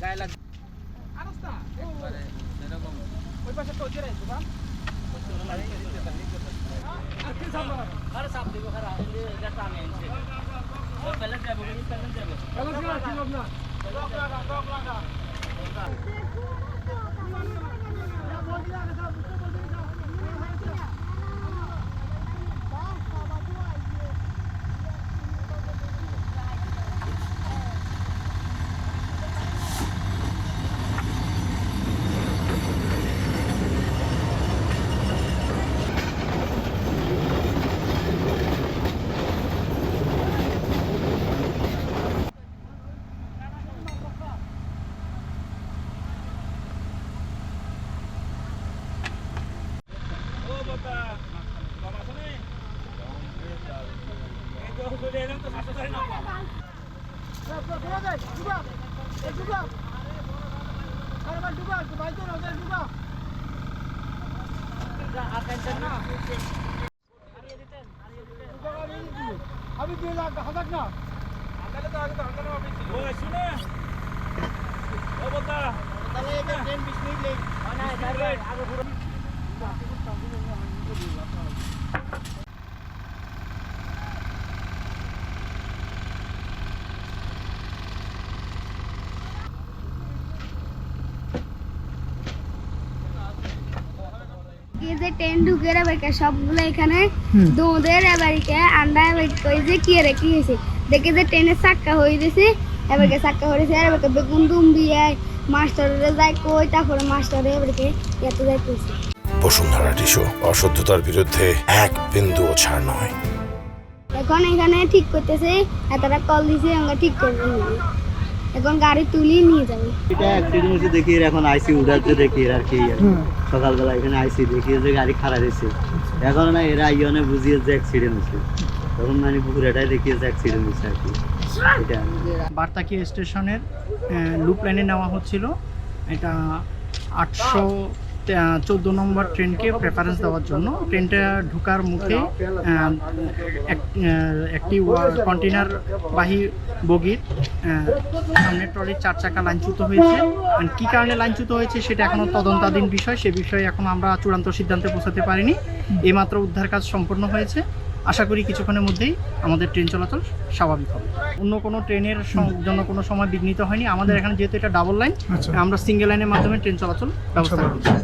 গায়ে লাগবে ওই পাশে তো জেরে বা আরে সাপ দিব খারা এটা টানে এসে প্যালেট যাব প্যালেট যাব ও বাবা বাবা শুনে এই তো হুজুরে এলাম তো শাসন করে না আমি দুই লাখ হাজার না শুনে ও বাবা তাহলে এটা ট্রেন বিশ মিনিট লেট না আগে পুরো যে ঢুকে সবগুলো এখানে দোঁদের এবারিকে আন্ডা এবারিকে কই যে কি রে কি হয়েছে দেখে যে ট্রেনের চাক্কা হয়ে গেছে এবারকে চাক্কা হয়েছে এবারকে বেগুন দুম্বি মাস্টারে যায় কই তারপরে মাস্টারে এবারকে এত যাই কইছে। বসুন্ধরা টিস্যু অশুদ্ধতার বিরুদ্ধে এক বিন্দুও ছাড় নয়। এখন এখানে ঠিক করতেছে এতটা কল দিছে আমরা ঠিক করব এখন গাড়ি তুলি নিয়ে যাবে। এটা অ্যাক্সিডেন্ট হয়েছে দেখি এর এখন আইসি উঠাচ্ছে দেখি আর কি আর কি। সকালবেলা এখানে আইসি দেখি যে গাড়ি খারাপ হয়েছে এখন না এরা ইয়নে বুঝিয়ে যে অ্যাক্সিডেন্ট হয়েছে। তখন মানে পুকুরেটাই দেখিয়েছে অ্যাক্সিডেন্ট হয়েছে আর কি। এটা। বার্তাকি স্টেশনের লুপ লাইনে নেওয়া হচ্ছিল। এটা আটশো চোদ্দ নম্বর ট্রেনকে প্রেফারেন্স দেওয়ার জন্য। ট্রেনটা ঢোকার মুখে এক- একটি কন্টেনার বাহী বগির সামনের ট্রলির চার চাকা লাইনচ্যুত হয়েছে। কী কারণে লাইনচ্যুত হয়েছে সেটা এখনও তদন্তাধীন বিষয়। সে বিষয়ে এখন আমরা চূড়ান্ত সিদ্ধান্তে পৌঁছাতে পারিনি। এইমাত্র উদ্ধার কাজ সম্পন্ন হয়েছে। আশা করি কিছুক্ষণের মধ্যেই আমাদের ট্রেন চলাচল স্বাভাবিক হবে। অন্য কোনো ট্রেনের জন্য কোনো সময় বিঘ্নিত হয়নি। আমাদের এখানে যেহেতু এটা ডাবল লাইন আমরা সিঙ্গেল লাইনের মাধ্যমে ট্রেন চলাচল ব্যবস্থা করছি।